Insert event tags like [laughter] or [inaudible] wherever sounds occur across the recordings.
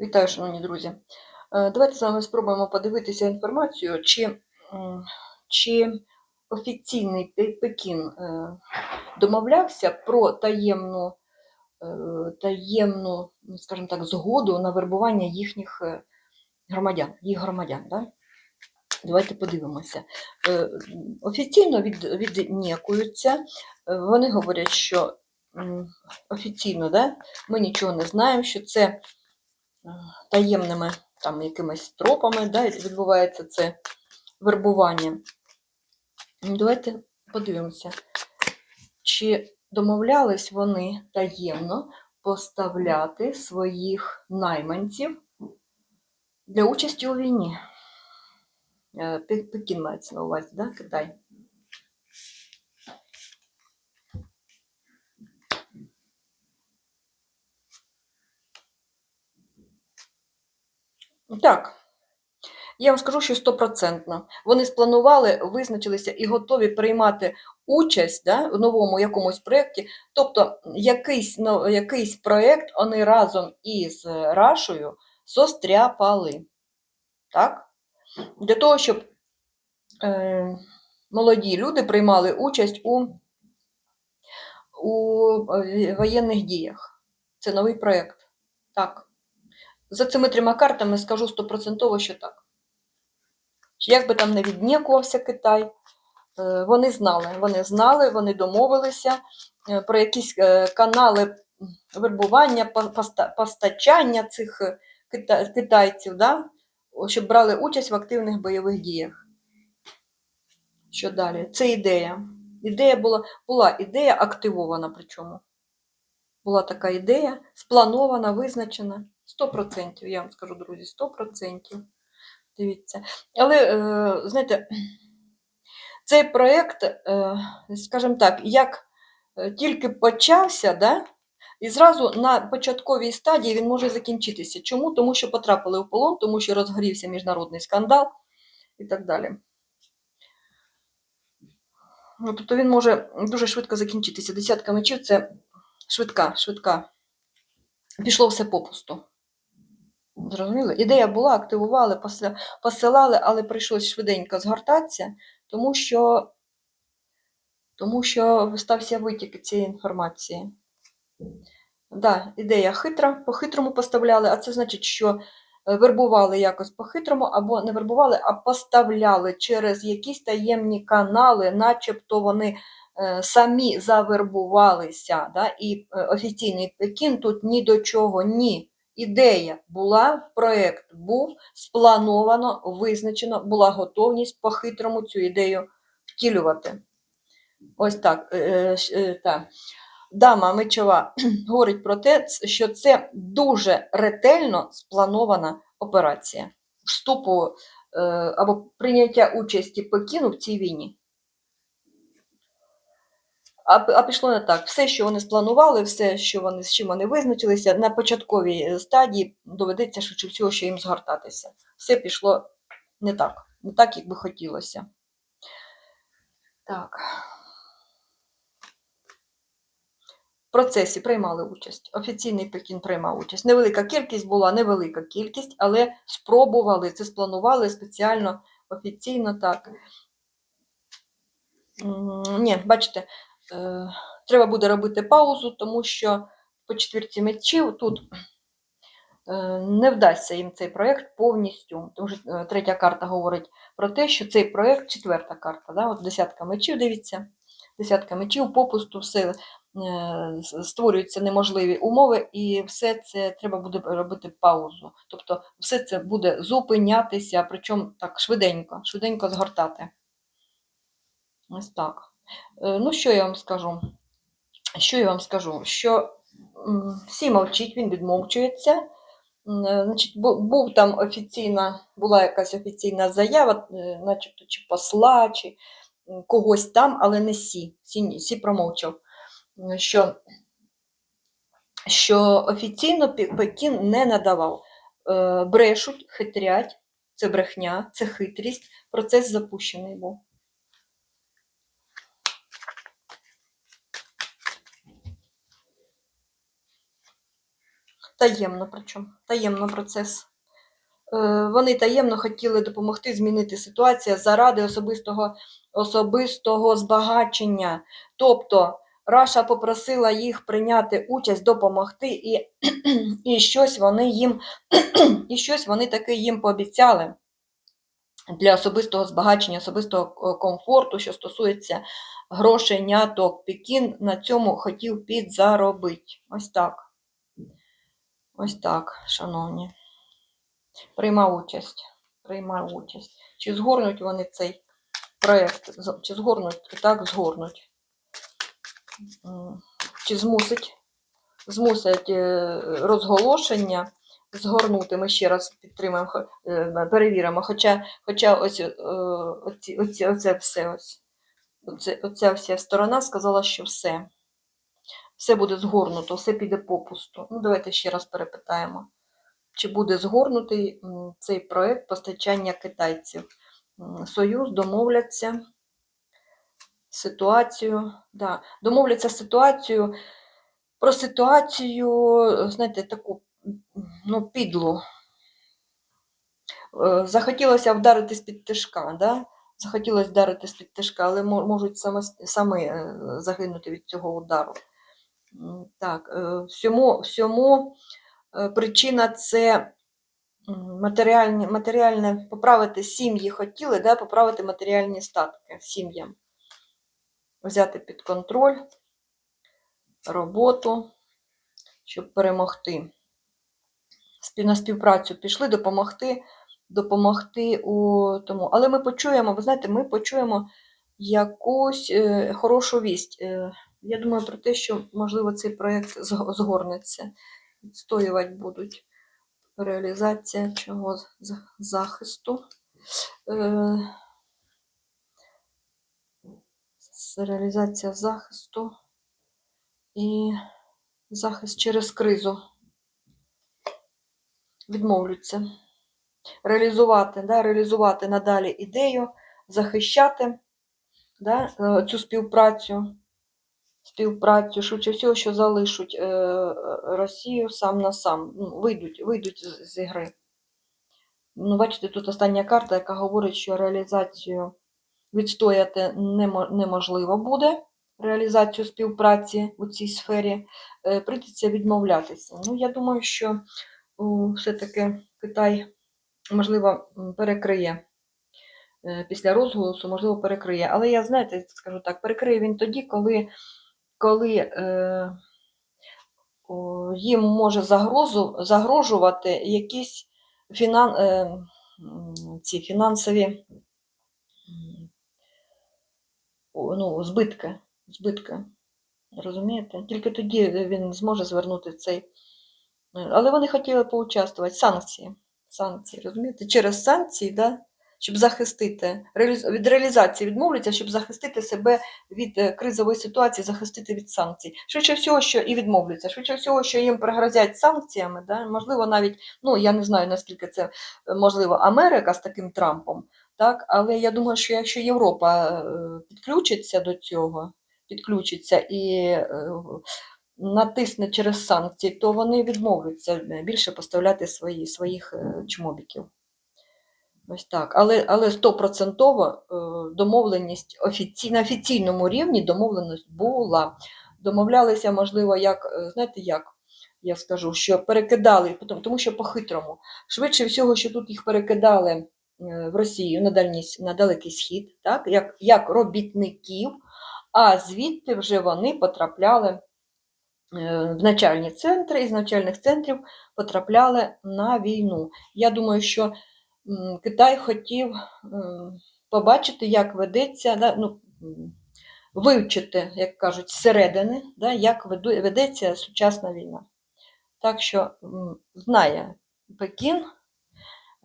Вітаю, шановні друзі. Е, Давайте з вами спробуємо подивитися інформацію, чи, чи офіційний Пекін е, домовлявся про таємну, е, таємну, ну, скажімо так, згоду на вербування їхніх громадян, їх громадян. Да? Давайте подивимося. Офіційно від, віднікуються. Вони говорять, що офіційно да, ми нічого не знаємо, що це таємними там, якимись тропами да, відбувається це вербування. Давайте подивимося, чи домовлялись вони таємно поставляти своїх найманців для участі у війні. Е, Пекін мається на увазі, да? Китай. Так, я вам скажу, що стопроцентно. Вони спланували, визначилися і готові приймати участь да, у новому якомусь проєкті. Тобто якийсь, ну, якийсь проєкт вони разом із Рашою состряпали. Так? Для того, щоб е, молоді люди приймали участь у, у е, воєнних діях. Це новий проєкт. Так. За цими трьома картами скажу стопроцентово, що так. Як би там не віднікувався Китай, е, вони знали, вони знали, вони домовилися е, про якісь е, канали вербування, постачання цих китайців, да? щоб брали участь в активних бойових діях. Що далі? Це ідея. Ідея була, була ідея активована, причому. Була така ідея, спланована, визначена. 100%, я вам скажу, друзі, 100%. Дивіться. Але, е, знаєте, цей проєкт, е, скажімо так, як е, тільки почався, да, і зразу на початковій стадії він може закінчитися. Чому? Тому що потрапили в полон, тому що розгорівся міжнародний скандал і так далі. Ну, тобто він може дуже швидко закінчитися. Десятка мечів це швидка, швидка. Пішло все попусту. Зрозуміли? Ідея була, активували, посилали, але прийшлось швиденько згортатися, тому що, тому що стався витік цієї інформації. Да, ідея хитра, по-хитрому поставляли, а це значить, що е, вербували якось по-хитрому, або не вербували, а поставляли через якісь таємні канали, начебто вони е, самі завербувалися. Да? І е, офіційний Пекін тут ні до чого, ні. Ідея була, проєкт був, сплановано, визначено, була готовність по-хитрому цю ідею втілювати. Ось так. е, е, е, так. Дама мечова [clears throat] говорить про те, що це дуже ретельно спланована операція вступу е, або прийняття участі Пекіну в цій війні. А, пішло не так. Все, що вони спланували, все, що вони з чим вони визначилися, на початковій е, стадії доведеться швидше всього, що їм згортатися. Все пішло не так, не так, як би хотілося. Так. В процесі приймали участь. Офіційний Пекін приймав участь. Невелика кількість була, невелика кількість, але спробували, це спланували спеціально, офіційно так. Ні, бачите, треба буде робити паузу, тому що по четвірці мечів тут е, не вдасться їм цей проєкт повністю. Тому що е, третя карта говорить про те, що цей проєкт, четверта карта, да, от десятка мечів, дивіться, десятка мечів, попусту все е, створюються неможливі умови, і все це треба буде робити паузу. Тобто все це буде зупинятися, причому так швиденько, швиденько згортати. Ось так. Е, Ну, що я вам скажу? Що я вам скажу? Що всі мовчить, він відмовчується. Е, Значить, був там офіційна, була якась офіційна заява, е, начебто чи посла, чи когось там, але не сі. Сі, сі промовчав, що, що офіційно Пекін не надавав. Е, Брешуть, хитрять, це брехня, це хитрість. Процес запущений був. Таємно причому, таємно процес. Е, Вони таємно хотіли допомогти змінити ситуацію заради особистого, особистого збагачення. Тобто Раша попросила їх прийняти участь, допомогти, і, і щось вони їм і щось вони таки їм пообіцяли для особистого збагачення, особистого е, комфорту, що стосується грошей, няток. Пекін на цьому хотів підзаробити. Ось так. Ось так, шановні. Приймав участь. Приймав участь. Чи згорнуть вони цей проєкт? Чи згорнуть? Так, згорнуть. Чи змусить, змусить е, розголошення згорнути. Ми ще раз підтримаємо, е, перевіримо. Хоча, хоча ось, е, оці, оці, оце все ось. Оце, оця вся сторона сказала, що все. Все буде згорнуто, все піде попусту. Ну, давайте ще раз перепитаємо. Чи буде згорнутий цей проект постачання китайців? Союз домовляться ситуацію, да, домовляться ситуацію про ситуацію, знаєте, таку ну, підлу. Е, Захотілося вдарити з-під тишка, да? Захотілося вдарити з-під тишка, але можуть саме, самі е, загинути від цього удару. Так, е, всьому, всьому е, причина це матеріальні, матеріальне, поправити сім'ї хотіли, да, поправити матеріальні статки сім'ям. Взяти під контроль роботу, щоб перемогти. На співпрацю пішли, допомогти, допомогти у тому. Але ми почуємо, ви знаєте, ми почуємо якусь е, хорошу вість. Е, я думаю про те, що, можливо, цей проєкт згорнеться, відстоювати будуть. Реалізація чого захисту. Е, реалізація захисту і захист через кризу. Відмовляться. Реалізувати, да, реалізувати надалі ідею, захищати да, е, цю співпрацю, співпрацю, швидше всього, що залишуть е, Росію сам на сам, ну, вийдуть, вийдуть з, з ігри. Ну, бачите, тут остання карта, яка говорить, що реалізацію відстояти неможливо буде, реалізацію співпраці у цій сфері, е, прийдеться відмовлятися. Ну, я думаю, що все-таки Китай, можливо, перекриє е, після розголосу, можливо, перекриє. Але я, знаєте, скажу так, перекриє він тоді, коли, коли е, їм може загрозу, загрожувати якісь фінан, е, ці фінансові ну, збитки, збитки. Розумієте? Тільки тоді він зможе звернути цей. Але вони хотіли поучаствувати. Санкції. Санкції, розумієте? Через санкції, да? Щоб захистити від реалізації відмовляться, щоб захистити себе від е, кризової ситуації, захистити від санкцій. Швидше всього, що і відмовляться. Швидше всього, що їм пригрозять санкціями, да? можливо, навіть, ну я не знаю, наскільки це е, можливо, Америка з таким Трампом, так? але я думаю, що якщо Європа е, підключиться до цього, підключиться і натисне через санкції, то вони відмовляться більше поставляти свої, своїх чмобіків. Ось так. Але, але стопроцентово е, домовленість офіці... на офіційному рівні домовленість була. Домовлялися, можливо, як, е, знаєте, як я скажу, що перекидали, тому що по-хитрому. Швидше всього, що тут їх перекидали е, в Росію на, дальній, на далекий схід, так, як, як робітників, а звідти вже вони потрапляли в начальні центри, і з начальних центрів потрапляли на війну. Я думаю, що Китай хотів побачити, як ведеться, да, ну, вивчити, як кажуть, зсередини, да, як ведеться сучасна війна. Так що знає Пекін,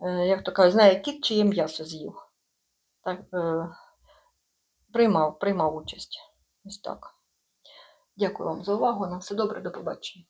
е, як то кажуть, знає кіт, чиє м'ясо з'їв. Так, е, приймав, приймав участь. Ось так. Дякую вам за увагу. На все добре, до побачення.